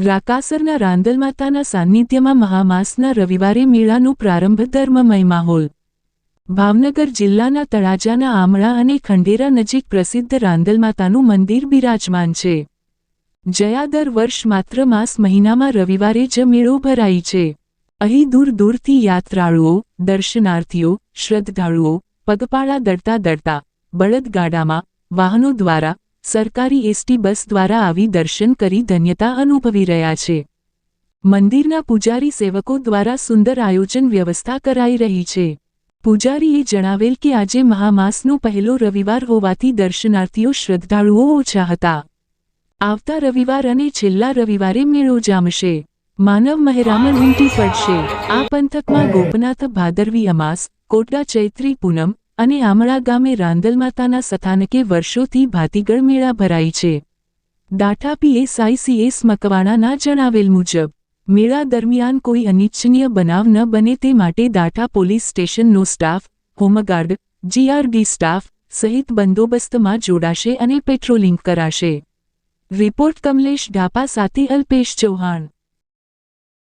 રાકાસરના રાંદલમાતાના સાનિધ્યમાં મહામાસના રવિવારે મેળાનો પ્રારંભ ધર્મમય માહોલ. ભાવનગર જિલ્લાના તળાજાના આમળા અને ખંડેરા નજીક પ્રસિદ્ધ રાંદલમાતાનું મંદિર બિરાજમાન છે. જયા દર વર્ષ માત્ર માસ મહિનામાં રવિવારે જ મેળો ભરાય છે. અહીં દૂર દૂરથી યાત્રાળુઓ, દર્શનાર્થીઓ, શ્રદ્ધાળુઓ, પગપાળા દડતા દડતા બળદગાડામાં, વાહનો દ્વારા સરકારી એસટી બસ દ્વારા આવી દર્શન કરી ધન્યતા અનુભવી રહ્યા છે. મંદિરના પૂજારી સેવકો દ્વારા સુંદર આયોજન વ્યવસ્થા કરાઈ રહી છે. પૂજારીએ જણાવેલ કે આજે મહામાસનો પહેલો રવિવાર હોવાથી દર્શનાર્થીઓ શ્રદ્ધાળુઓ ઓછા હતા. આવતા રવિવાર અને છેલ્લા રવિવારે મેળો જામશે. માનવ મહેરામણ ઉમટી પડશે. આ પંથકમાં ગોપનાથ, ભાદરવી અમાસ કોટડા ચૈત્રી, પૂનમ અને આમળા ગામે રાંદલમાતાના સ્થાનકે વર્ષોથી ભાતીગળ મેળા ભરાય છે. દાઠા પીએસઆઈસીએસ મકવાણાના જણાવેલ મુજબ, મેળા દરમિયાન કોઈ અનિચ્છનીય બનાવ ન બને તે માટે Datha police સ્ટેશનનો staff, home guard, GRD staff સહિત બંદોબસ્તમાં જોડાશે અને પેટ્રોલિંગ કરાશે. રિપોર્ટ કમલેશ ઢાપા સાથે અલ્પેશ ચૌહાણ.